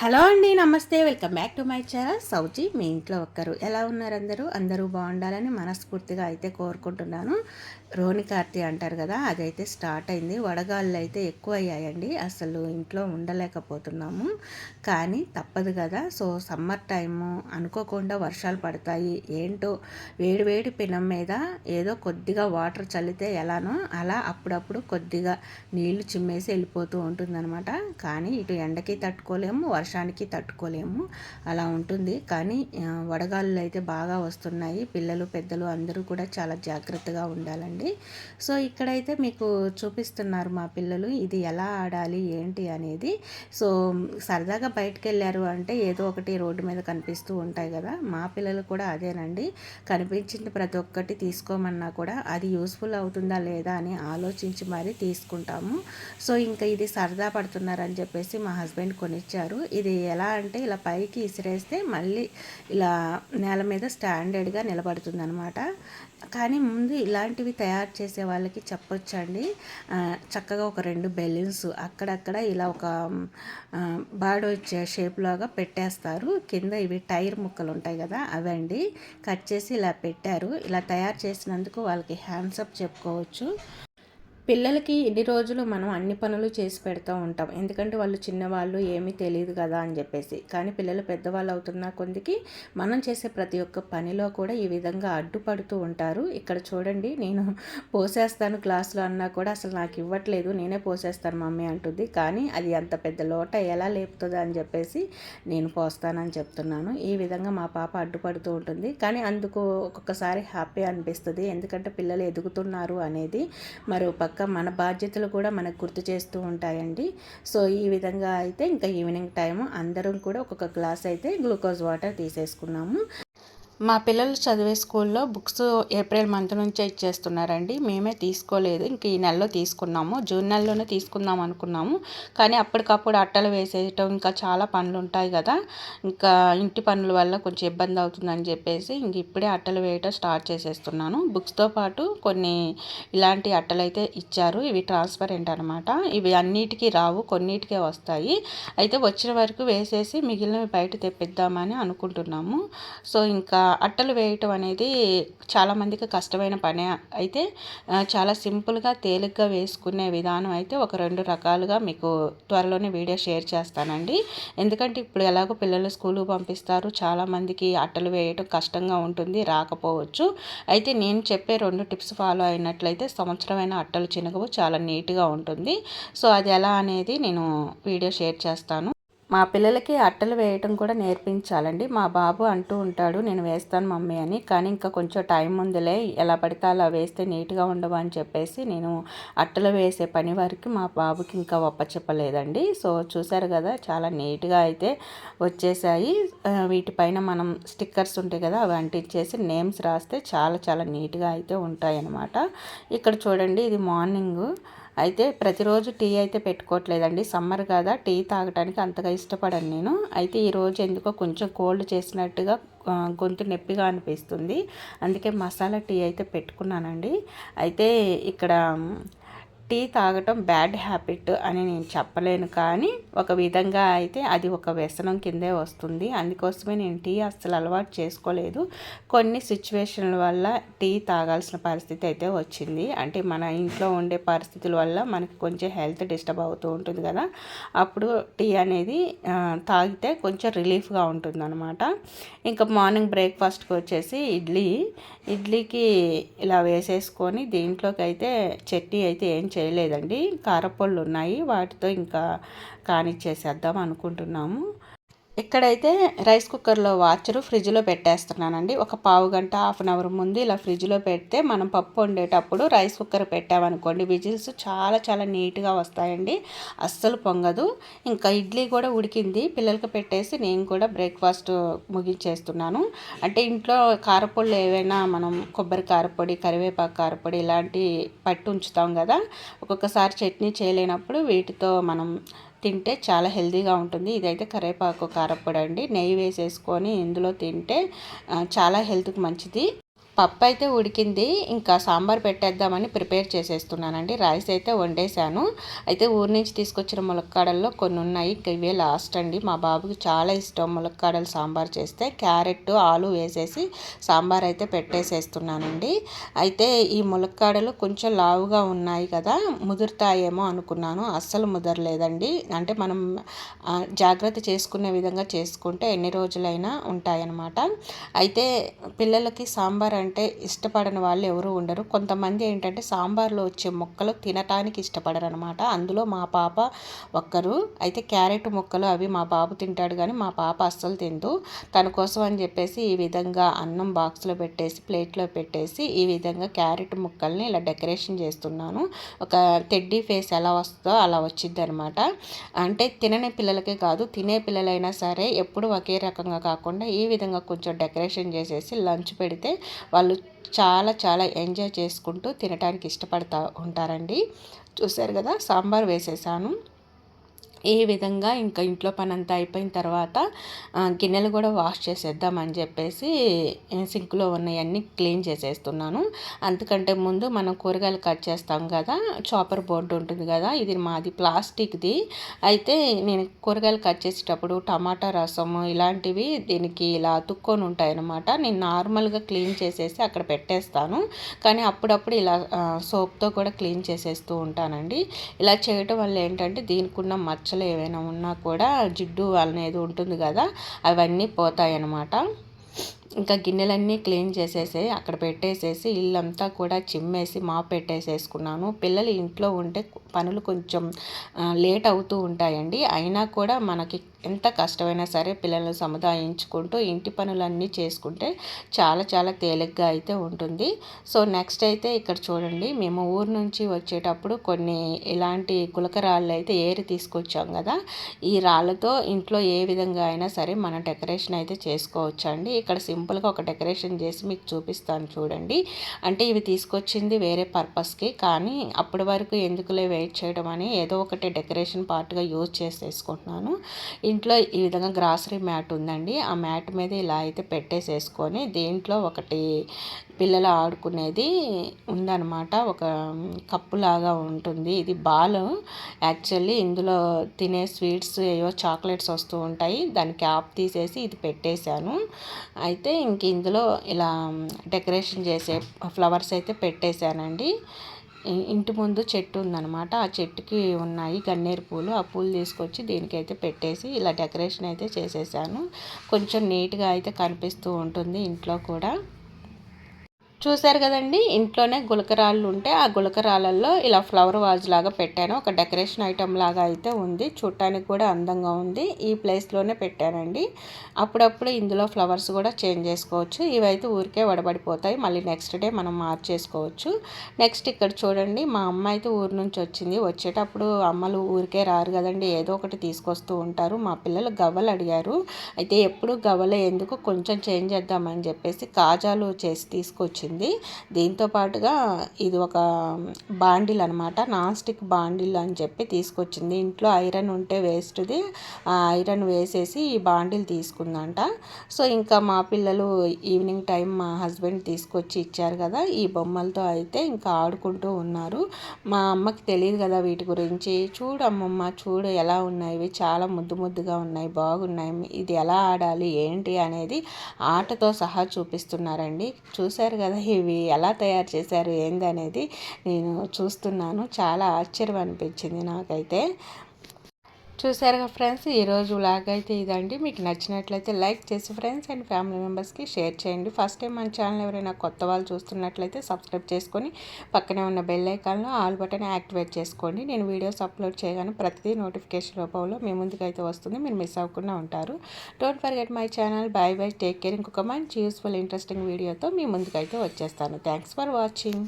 Hello అండి నమస్తే. Welcome back to my channel. సౌజీ మీ ఇంట్లో ఒక్కరు. ఎలా ఉన్నారు అందరూ? అందరూ బాగుండాలని మనస్ఫూర్తిగా అయితే కోరుకుంటున్నాను. రోని కార్తీ అంటారు కదా అదైతే స్టార్ట్ అయింది. వడగాళ్ళు అయితే ఎక్కువ అయ్యాయండి అసలు ఇంట్లో ఉండలేకపోతున్నాము. కానీ తప్పదు కదా. సో సమ్మర్ టైము అనుకోకుండా వర్షాలు పడతాయి. ఏంటో వేడి వేడి పినం మీద ఏదో కొద్దిగా వాటర్ చల్లితే ఎలానో అలా అప్పుడప్పుడు కొద్దిగా నీళ్ళు చిమ్మేసి వెళ్ళిపోతూ ఉంటుందన్నమాట. కానీ ఇటు ఎండకి తట్టుకోలేము వర్షానికి తట్టుకోలేము. అలా ఉంటుంది. కానీ వడగాళ్ళు అయితే బాగా వస్తున్నాయి. పిల్లలు పెద్దలు అందరూ కూడా చాలా జాగ్రత్తగా ఉండాలండి. అండి సో ఇక్కడైతే మీకు చూపిస్తున్నారు మా పిల్లలు ఇది ఎలా ఆడాలి ఏంటి అనేది. సో సరదాగా బయటకు వెళ్ళారు అంటే ఏదో ఒకటి రోడ్డు మీద కనిపిస్తూ ఉంటాయి కదా మా పిల్లలు కూడా అదేనండి. కనిపించింది ప్రతి ఒక్కటి తీసుకోమన్నా కూడా అది యూస్ఫుల్ అవుతుందా లేదా అని ఆలోచించి మరీ తీసుకుంటాము. సో ఇంకా ఇది సరదా పడుతున్నారని చెప్పేసి మా హస్బెండ్ కొనిచ్చారు. ఇది ఎలా అంటే ఇలా పైకి ఇసిరేస్తే మళ్ళీ ఇలా నేల మీద స్టాండర్డ్గా నిలబడుతుంది అనమాట కానీ ముందు ఇలాంటివి తయారు చేసే వాళ్ళకి చెప్పొచ్చండి. చక్కగా ఒక రెండు బెలూన్స్ అక్కడక్కడ ఇలా ఒక బాడ్ వచ్చే షేప్ లాగా పెట్టేస్తారు. కింద ఇవి టైర్ ముక్కలు ఉంటాయి కదా అవండి. కట్ చేసి ఇలా పెట్టారు. ఇలా తయారు చేసినందుకు వాళ్ళకి హ్యాండ్సప్ చెప్పుకోవచ్చు. పిల్లలకి ఎన్ని రోజులు మనం అన్ని పనులు చేసి పెడుతూ ఉంటాం. ఎందుకంటే వాళ్ళు చిన్నవాళ్ళు ఏమీ తెలియదు కదా అని చెప్పేసి. కానీ పిల్లలు పెద్దవాళ్ళు అవుతున్న కొందికి మనం చేసే ప్రతి ఒక్క పనిలో కూడా ఈ విధంగా అడ్డుపడుతూ ఉంటారు. ఇక్కడ చూడండి నేను పోసేస్తాను క్లాస్లో అన్నా కూడా అసలు నాకు ఇవ్వట్లేదు. నేనే పోసేస్తాను మమ్మీ అంటుంది. కానీ అది అంత పెద్ద లోట ఎలా లేపుతుంది అని చెప్పేసి నేను పోస్తానని చెప్తున్నాను. ఈ విధంగా మా పాప అడ్డుపడుతూ ఉంటుంది. కానీ అందుకు ఒక్కొక్కసారి హ్యాపీ అనిపిస్తుంది. ఎందుకంటే పిల్లలు ఎదుగుతున్నారు అనేది మరో పక్క పక్క మన బాధ్యతలు కూడా మనకు గుర్తు చేస్తూ ఉంటాయండి. సో ఈ విధంగా అయితే ఇంకా ఈవినింగ్ టైం అందరం కూడా ఒక్కొక్క గ్లాస్ అయితే గ్లూకోజ్ వాటర్ తీసేసుకున్నాము. మా పిల్లలు చదివే స్కూల్లో బుక్స్ ఏప్రిల్ మంత్ నుంచే ఇచ్చేస్తున్నారండి. మేమే తీసుకోలేదు. ఇంక ఈ నెలలో తీసుకున్నాము. జూన్ నెలలోనే తీసుకుందాం అనుకున్నాము. కానీ అప్పటికప్పుడు అట్టలు వేసేయటం ఇంకా చాలా పనులు ఉంటాయి కదా. ఇంకా ఇంటి పనుల వల్ల కొంచెం ఇబ్బంది అవుతుందని చెప్పేసి ఇంక ఇప్పుడే అట్టలు వేయటం స్టార్ట్ చేసేస్తున్నాను. బుక్స్తో పాటు కొన్ని ఇలాంటి అట్టలు అయితే ఇచ్చారు. ఇవి ట్రాన్స్పరెంట్ అనమాట ఇవి అన్నిటికీ రావు. కొన్నిటికే వస్తాయి. అయితే వచ్చిన వరకు వేసేసి మిగిలినవి బయట తెప్పిద్దామని అనుకుంటున్నాము. సో ఇంకా అట్టలు వేయటం అనేది చాలామందికి కష్టమైన పని. అయితే చాలా సింపుల్గా తేలిగ్గా వేసుకునే విధానం అయితే ఒక రెండు రకాలుగా మీకు త్వరలోనే వీడియో షేర్ చేస్తానండి. ఎందుకంటే ఇప్పుడు ఎలాగో పిల్లలు స్కూల్కి పంపిస్తారు. చాలామందికి అట్టలు వేయటం కష్టంగా ఉంటుంది రాకపోవచ్చు. అయితే నేను చెప్పే రెండు టిప్స్ ఫాలో అయినట్లయితే సంవత్సరమైన అట్టలు చినగవు చాలా నీట్గా ఉంటుంది. సో అది ఎలా అనేది నేను వీడియో షేర్ చేస్తాను. మా పిల్లలకి అట్టలు వేయటం కూడా నేర్పించాలండి. మా బాబు అంటూ ఉంటాడు నేను వేస్తాను మమ్మీ అని. కానీ ఇంకా కొంచెం టైం ఉందిలే ఎలా పడితే అలా వేస్తే నీట్గా ఉండవు అని చెప్పేసి నేను అట్టలు వేసే పని వరకు మా బాబుకి ఇంకా ఒప్పచెప్పలేదండి సో చూసారు కదా చాలా నీట్గా అయితే వచ్చేసాయి. వీటిపైన మనం స్టిక్కర్స్ ఉంటాయి కదా అవి అంటించేసి నేమ్స్ రాస్తే చాలా చాలా నీట్గా అయితే ఉంటాయి అన్నమాట ఇక్కడ చూడండి ఇది మార్నింగ్. అయితే ప్రతిరోజు టీ అయితే పెట్టుకోవట్లేదండి. సమ్మర్ కదా టీ తాగడానికి అంతగా ఇష్టపడను నేను. అయితే ఈరోజు ఎందుకో కొంచెం కోల్డ్ చేసినట్టుగా గొంతు నొప్పిగా అనిపిస్తుంది. అందుకే మసాలా టీ అయితే పెట్టుకున్నానండి. అయితే ఇక్కడ టీ తాగటం బ్యాడ్ హ్యాబిట్ అని నేను చెప్పలేను. కానీ ఒక విధంగా అయితే అది ఒక వ్యసనం కిందే వస్తుంది. అందుకోసమే నేను టీ అస్సలు అలవాటు చేసుకోలేదు. కొన్ని సిచ్యువేషన్ల వల్ల టీ తాగాల్సిన పరిస్థితి అయితే వచ్చింది. అంటే మన ఇంట్లో ఉండే పరిస్థితుల వల్ల మనకి కొంచెం హెల్త్ డిస్టర్బ్ అవుతూ ఉంటుంది కదా. అప్పుడు టీ అనేది తాగితే కొంచెం రిలీఫ్గా ఉంటుంది అనమాట ఇంకా మార్నింగ్ బ్రేక్ఫాస్ట్కి వచ్చేసి ఇడ్లీ. ఇడ్లీకి ఇలా వేసేసుకొని దీంట్లోకి అయితే చట్నీ అయితే ఏం చేయలేదండి. కారపళ్ళు ఉన్నాయి వాటితో ఇంకా కానిచ్చేసేద్దాం అనుకుంటున్నాము. ఇక్కడైతే రైస్ కుక్కర్లో వాచరు ఫ్రిడ్జ్లో పెట్టేస్తున్నానండి. ఒక పావు గంట హాఫ్ అన్ అవర్ ముందు ఇలా ఫ్రిడ్జ్లో పెడితే మనం పప్పు వండేటప్పుడు రైస్ కుక్కర్ పెట్టామనుకోండి విజిల్స్ చాలా చాలా నీట్గా వస్తాయండి. అస్సలు పొంగదు. ఇంకా ఇడ్లీ కూడా ఉడికింది. పిల్లలకి పెట్టేసి నేను కూడా బ్రేక్ఫాస్ట్ ముగించేస్తున్నాను. అంటే ఇంట్లో కారపొళ్ళు ఏవైనా మనం కొబ్బరి కారపొడి కరివేపాకు కారపొడి ఇలాంటి పట్టు ఉంచుతాం కదా ఒక్కొక్కసారి చట్నీ చేయలేనప్పుడు వీటితో మనం తింటే చాలా హెల్తీగా ఉంటుంది. ఇదైతే కరివేపాకు కారపొడి అండి. నెయ్యి వేసేసుకొని ఇందులో తింటే చాలా హెల్త్కి మంచిది. పప్పు అయితే ఉడికింది. ఇంకా సాంబార్ పెట్టేద్దామని ప్రిపేర్ చేసేస్తున్నానండి. రైస్ అయితే వండేశాను. అయితే ఊరి నుంచి తీసుకొచ్చిన ములక్కాడల్లో కొన్ని ఉన్నాయి. ఇవే లాస్ట్ అండి. మా బాబుకి చాలా ఇష్టం ములక్కాడలు సాంబార్ చేస్తే. క్యారెట్ ఆలు వేసేసి సాంబార్ అయితే పెట్టేసేస్తున్నానండి. అయితే ఈ ములక్కాడలు కొంచెం లావుగా ఉన్నాయి కదా ముదురుతాయేమో అనుకున్నాను. అస్సలు ముదరలేదండి. అంటే మనం జాగ్రత్త చేసుకునే విధంగా చేసుకుంటే ఎన్ని రోజులైనా ఉంటాయన్నమాట. అయితే పిల్లలకి సాంబార్ అంటే అంటే ఇష్టపడని వాళ్ళు ఎవరు ఉండరు. కొంతమంది ఏంటంటే సాంబార్లో వచ్చే మొక్కలు తినటానికి ఇష్టపడరు అనమాట అందులో మా పాప ఒక్కరు. అయితే క్యారెట్ ముక్కలు అవి మా బాబు తింటాడు కానీ మా పాప అస్సలు తిందు. తన కోసం అని చెప్పేసి ఈ విధంగా అన్నం బాక్స్లో పెట్టేసి ప్లేట్లో పెట్టేసి ఈ విధంగా క్యారెట్ ముక్కల్ని ఇలా డెకరేషన్ చేస్తున్నాను. ఒక టెడ్డీ ఫేస్ ఎలా వస్తుందో అలా వచ్చింది అనమాట అంటే తినని పిల్లలకే కాదు తినే పిల్లలైనా సరే ఎప్పుడు ఒకే రకంగా కాకుండా ఈ విధంగా కొంచెం డెకరేషన్ చేసేసి లంచ్ పెడితే వాళ్ళు చాలా చాలా ఎంజాయ్ చేసుకుంటూ తినడానికి ఇష్టపడతా ఉంటారండి. చూశారు కదా సాంబార్ వేసేసాను. ఈ విధంగా ఇంకా ఇంట్లో పని అంతా అయిపోయిన తర్వాత గిన్నెలు కూడా వాష్ చేసేద్దామని చెప్పేసి సింక్లో ఉన్నవన్నీ క్లీన్ చేసేస్తున్నాను. అందుకంటే ముందు మనం కూరగాయలు కట్ చేస్తాం కదా చాపర్ బోర్డు ఉంటుంది కదా ఇది మాది ప్లాస్టిక్ది. అయితే నేను కూరగాయలు కట్ చేసేటప్పుడు టమాటా రసము ఇలాంటివి దీనికి ఇలా అతుక్కొని ఉంటాయన్నమాట. నేను నార్మల్గా క్లీన్ చేసేసి అక్కడ పెట్టేస్తాను. కానీ అప్పుడప్పుడు ఇలా సోప్తో కూడా క్లీన్ చేసేస్తూ ఉంటానండి. ఇలా చేయటం వల్ల ఏంటంటే దీనికి ఉన్న మచ్చ మచ్చలు ఏవైనా ఉన్నా కూడా జిడ్డు అనేది ఉంటుంది కదా అవన్నీ పోతాయి అన్నమాట ఇంకా గిన్నెలన్నీ క్లీన్ చేసేసి అక్కడ పెట్టేసేసి ఇల్లంతా కూడా చిమ్మేసి మా పెట్టేసేసుకున్నాను. పిల్లలు ఇంట్లో ఉంటే పనులు కొంచెం లేట్ అవుతూ ఉంటాయండి. అయినా కూడా మనకి ఎంత కష్టమైనా సరే పిల్లలను సముదాయించుకుంటూ ఇంటి పనులన్నీ చేసుకుంటే చాలా చాలా తేలిగ్గా అయితే ఉంటుంది. సో నెక్స్ట్ అయితే ఇక్కడ చూడండి. మేము ఊరు నుంచి వచ్చేటప్పుడు కొన్ని ఇలాంటి గులకరాళ్ళు అయితే ఏరి తీసుకొచ్చాం కదా. ఈ రాళ్ళతో ఇంట్లో ఏ విధంగా అయినా సరే మనం డెకరేషన్ అయితే చేసుకోవచ్చు అండి ఇక్కడ సింపుల్గా ఒక డెకరేషన్ చేసి మీకు చూపిస్తాను చూడండి. అంటే ఇవి తీసుకొచ్చింది వేరే పర్పస్కి కానీ అప్పటి వరకు ఎందుకులే వెయిట్ చేయడం అని ఏదో ఒకటి డెకరేషన్ పార్ట్గా యూజ్ చేసేసుకుంటున్నాను. ఇంట్లో ఈ విధంగా గ్రాసరీ మ్యాట్ ఉందండి. ఆ మ్యాట్ మీద ఇలా అయితే పెట్టేసేసుకొని దీంట్లో ఒకటి పిల్లలు ఆడుకునేది ఉందన్నమాట. ఒక కప్పులాగా ఉంటుంది. ఇది బాల్. యాక్చువల్లీ ఇందులో తినే స్వీట్స్ ఏవో చాక్లెట్స్ వస్తూ ఉంటాయి. దాని క్యాప్ తీసేసి ఇది పెట్టేశాను. అయితే ఇంక ఇందులో ఇలా డెకరేషన్ చేసే ఫ్లవర్స్ అయితే పెట్టేశానండి. ఇంటి ముందు చెట్టు ఉందనమాట ఆ చెట్టుకి ఉన్నాయి గన్నేరు పూలు. ఆ పూలు తీసుకొచ్చి దీనికైతే పెట్టేసి ఇలా డెకరేషన్ అయితే చేసేసాను. కొంచెం నీట్గా అయితే కనిపిస్తూ ఉంటుంది ఇంట్లో కూడా. చూశారు కదండి ఇంట్లోనే గులకరాళ్ళు ఉంటే ఆ గులకరాళ్ళల్లో ఇలా ఫ్లవర్ వాజ్ లాగా పెట్టాను. ఒక డెకరేషన్ ఐటెం లాగా అయితే ఉంది. చూడటానికి కూడా అందంగా ఉంది. ఈ ప్లేస్లోనే పెట్టానండి. అప్పుడప్పుడు ఇందులో ఫ్లవర్స్ కూడా చేంజ్ చేసుకోవచ్చు. ఇవైతే ఊరికే వడబడిపోతాయి. మళ్ళీ నెక్స్ట్ డే మనం మార్చేసుకోవచ్చు. నెక్స్ట్ ఇక్కడ చూడండి మా అమ్మ అయితే ఊరు నుంచి వచ్చింది. వచ్చేటప్పుడు అమ్మలు ఊరికే రారు కదండి. ఏదో ఒకటి తీసుకొస్తూ ఉంటారు. మా పిల్లలు గవ్వలు అడిగారు. అయితే ఎప్పుడు గవ్వలు ఎందుకు కొంచెం చేంజ్ చేద్దామని చెప్పేసి కాజాలు చేసి తీసుకొచ్చింది. వచ్చింది. దీంతో పాటుగా ఇది ఒక బాండిల్ అనమాట నాన్ స్టిక్ బాండిల్ అని చెప్పి తీసుకొచ్చింది. ఇంట్లో ఐరన్ ఉంటే వేస్ట్ది. ఆ ఐరన్ వేసేసి ఈ బాండిల్ తీసుకుందంట. సో ఇంకా మా పిల్లలు ఈవినింగ్ టైం మా హస్బెండ్ తీసుకొచ్చి ఇచ్చారు కదా ఈ బొమ్మలతో అయితే ఇంకా ఆడుకుంటూ ఉన్నారు. మా అమ్మకి తెలియదు కదా వీటి గురించి. చూడు అమ్మమ్మ చూడు ఎలా ఉన్నాయి. చాలా ముద్దు ముద్దుగా ఉన్నాయి. బాగున్నాయి. ఇది ఎలా ఆడాలి? ఏంటి? అనేది ఆటతో సహా చూపిస్తున్నారండి. చూశారు కదా ఇవి ఎలా తయారు చేశారు ఏందనేది నేను చూస్తున్నాను. చాలా ఆశ్చర్యం అనిపించింది నాకైతే. చూసారుగా ఫ్రెండ్స్? ఈరోజు వ్లాగ్ అయితే ఇదండి. మీకు నచ్చినట్లయితే లైక్ చేసి ఫ్రెండ్స్ అండ్ ఫ్యామిలీ మెంబర్స్కి షేర్ చేయండి. ఫస్ట్ టైం మన ఛానల్ ఎవరైనా కొత్త వాళ్ళు చూస్తున్నట్లయితే సబ్స్క్రైబ్ చేసుకొని పక్కనే ఉన్న బెల్ ఐకాన్లో ఆల్ బటన్ యాక్టివేట్ చేసుకోండి. నేను వీడియోస్ అప్లోడ్ చేయగానే ప్రతిదీ నోటిఫికేషన్ రూపంలో మీ ముందుకైతే వస్తుంది. మీరు మిస్ అవ్వకుండా ఉంటారు. Don't forget my channel bye bye take care ఇంకొక మంచి యూస్ఫుల్ ఇంట్రెస్టింగ్ వీడియోతో మీ ముందుకైతే వచ్చేస్తాను. Thanks for watching